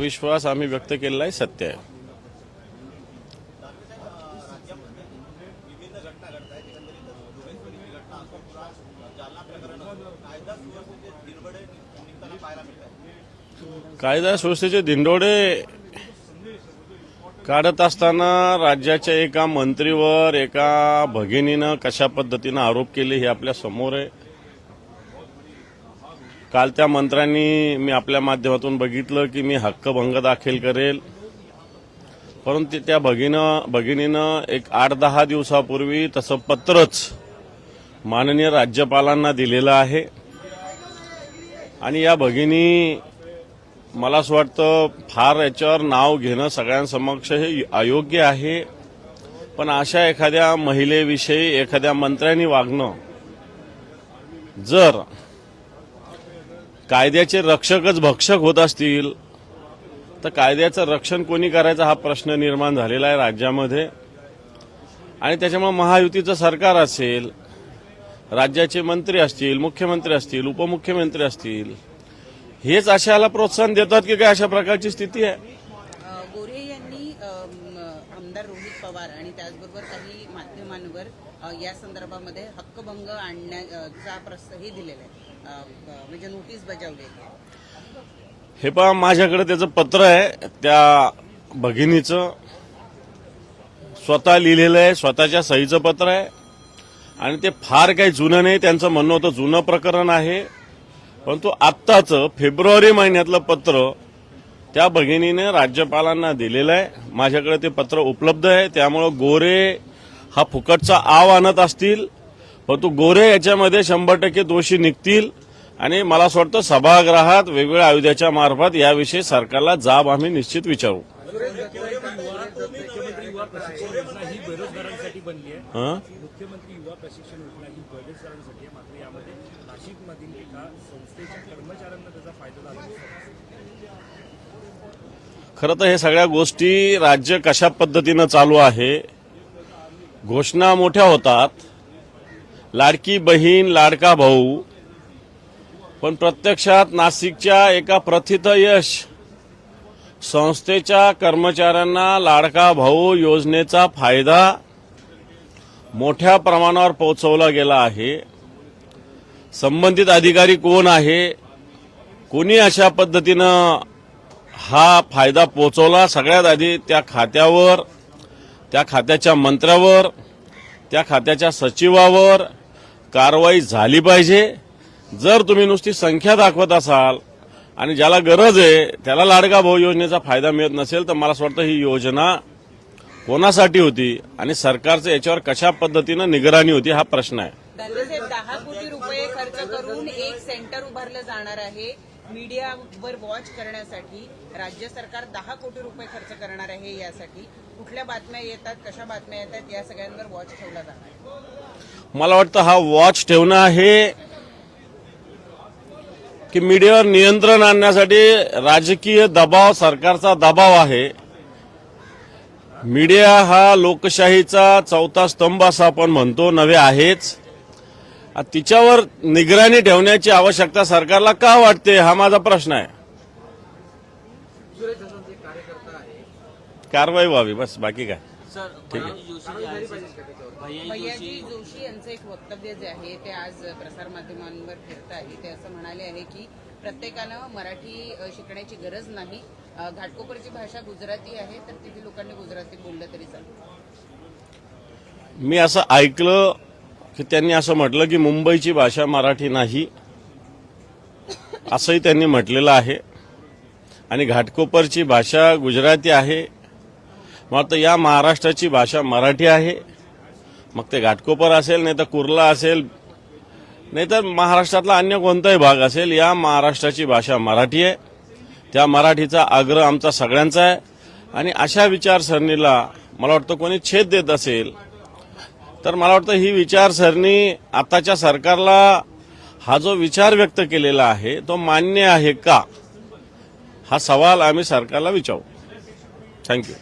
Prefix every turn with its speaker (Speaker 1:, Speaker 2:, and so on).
Speaker 1: विश्वास आम्ही व्यक्त केलेला आहे सत्य आहे. कायदा सुव्यवस्थेचे दिंडोडे काढत असताना राज्याच्या एका मंत्रीवर एका भगिनीनं कशा पद्धतीनं आरोप केले हे आपल्यासमोर आहे. काल त्या मंत्र्यांनी मी आपल्या माध्यमातून बघितलं की मी हक्कभंग दाखल करेल. परंतु त्या भगिनं भगिनीनं एक आठ दहा दिवसापूर्वी तसं पत्रच माननीय राज्यपालांना दिलेलं आहे. आणि या भगिनी मला असं वाटतं फार याच्यावर नाव घेणं सगळ्यांसमक्ष हे अयोग्य आहे. पण अशा एखाद्या महिलेविषयी एखाद्या मंत्र्यांनी वागणं जर कायद्याचे रक्षकच भक्षक होत असतील तर कायद्याचं रक्षण कोणी करायचं हा प्रश्न निर्माण झालेला आहे राज्यामध्ये. आणि त्याच्यामुळे महायुतीचं सरकार असेल राज्याचे मंत्री असतील मुख्यमंत्री असतील उपमुख्यमंत्री असतील हेच अशाला प्रोत्साहन देतात की काय अशा प्रकारची स्थिती आहे?
Speaker 2: गोरे यांनी आमदार रोहित पवार आणि त्याचबरोबर काही माध्यमांवर या संदर्भामध्ये हक्कभंग आणण्याचा प्रस्तावही दिलेला आहे. म्हणजे नोटीस बजावलेली आहे
Speaker 1: हे पहा माझ्याकडे त्याचं पत्र आहे. त्या भगिनीचं स्वतः लिहिलेलं आहे स्वतःच्या सहीचं पत्र आहे. आणि ते फार काही जुनं नाही त्यांचं म्हणणं होतं जुनं प्रकरण आहे. परंतु आत्ताचं फेब्रुवारी महिन्यातलं पत्र त्या भगिनीने राज्यपालांना दिलेलं आहे. माझ्याकडे ते पत्र उपलब्ध आहे. त्यामुळं गोरे हा फुकटचा आव आणत असतील. परंतु गोरे याच्यामध्ये शंभर टक्के दोषी निघतील. आणि मला असं वाटतं सभागृहात वेगवेगळ्या आयुध्याच्या मार्फत याविषयी सरकारला जाब आम्ही निश्चित विचारू.
Speaker 3: खर
Speaker 1: खरं तर हे सगळ्या गोष्टी राज्य कशा पद्धतीनं चालू आहे घोषणा मोठ्या होतात. लाडकी बहीण लाडका भाऊ. पण प्रत्यक्षात नाशिकच्या एका प्रथित यश संस्थेच्या कर्मचाऱ्यांना लाडका भाऊ योजनेचा फायदा मोठ्या प्रमाणावर पोहोचवला गेला आहे. संबंधित अधिकारी कोण आहे? कोणी अशा पद्धतीनं हा फायदा पोचवला सगळ्यात आधी त्या खात्यावर त्या खात्याच्या मंत्र्यावर त्या खात्याच्या सचिवावर कारवाई झाली पाहिजे. जर तुम्ही नुसती संख्या दाखवत असाल आणि ज्याला गरज आहे त्याला लाडका भाऊ योजनेचा फायदा मिळत नसेल तर मला असं वाटतं ही योजना कोणासाठी होती आणि सरकारचं याच्यावर कशा पद्धतीनं निगराणी होती हा प्रश्न आहे.
Speaker 2: दहा कोटी रुपये खर्च करून एक सेंटर उभारलं जाणार आहे. मीडियावर वॉच करण्यासाठी राज्य सरकार दहा कोटी रुपये खर्च करणार आहे यासाठी. कुठल्या बातम्या येतात कशा बातम्या येतात या सगळ्यांवर वॉच ठेवला जाणार
Speaker 1: मला वाटतं हा वॉच ठेवणं आहे की मीडियावर नियंत्रण आणण्यासाठी राजकीय दबाव सरकारचा दबाव आहे. मीडिया हा लोकशाहीचा चौथा स्तंभ असं आपण म्हणतो नव्हे आहेच. तिच्यावर निगराणी ठेवण्याची आवश्यकता सरकारला का वाटते हा माझा प्रश्न आहे. कारवाई व्हावी बस बाकी काय?
Speaker 4: सर भैयाजी जोशी.
Speaker 2: यांचं एक वक्तव्य जे आहे ते आज प्रसारमाध्यमांवर फिरत आहे. ते असं म्हणाले आहे की प्रत्येकानं मराठी शिकण्याची गरज नाही. घाटकोपरची भाषा गुजराती आहे तर तिथे लोकांनी गुजराती बोललं तरी चालेल
Speaker 1: मी असं ऐकलं की त्यांनी असं म्हटलं की मुंबईची भाषा मराठी नाही. असंही त्यांनी म्हटलेलं आहे. आणि घाटकोपरची भाषा गुजराती आहे. मग आता या महाराष्ट्राची भाषा मराठी आहे. मग ते घाटकोपर असेल नाही तर कुर्ला असेल नाही तर महाराष्ट्रातला अन्य कोणताही भाग असेल या महाराष्ट्राची भाषा मराठी आहे. त्या मराठीचा आग्रह आमचा सगळ्यांचा आहे. आणि अशा विचारसरणीला मला वाटतं कोणी छेद देत असेल तर मला वाटतं ही विचारसरणी आताच्या सरकारला हा जो विचार व्यक्त केलेला आहे तो मान्य आहे का? हा सवाल आम्ही सरकारला विचारू. थँक्यू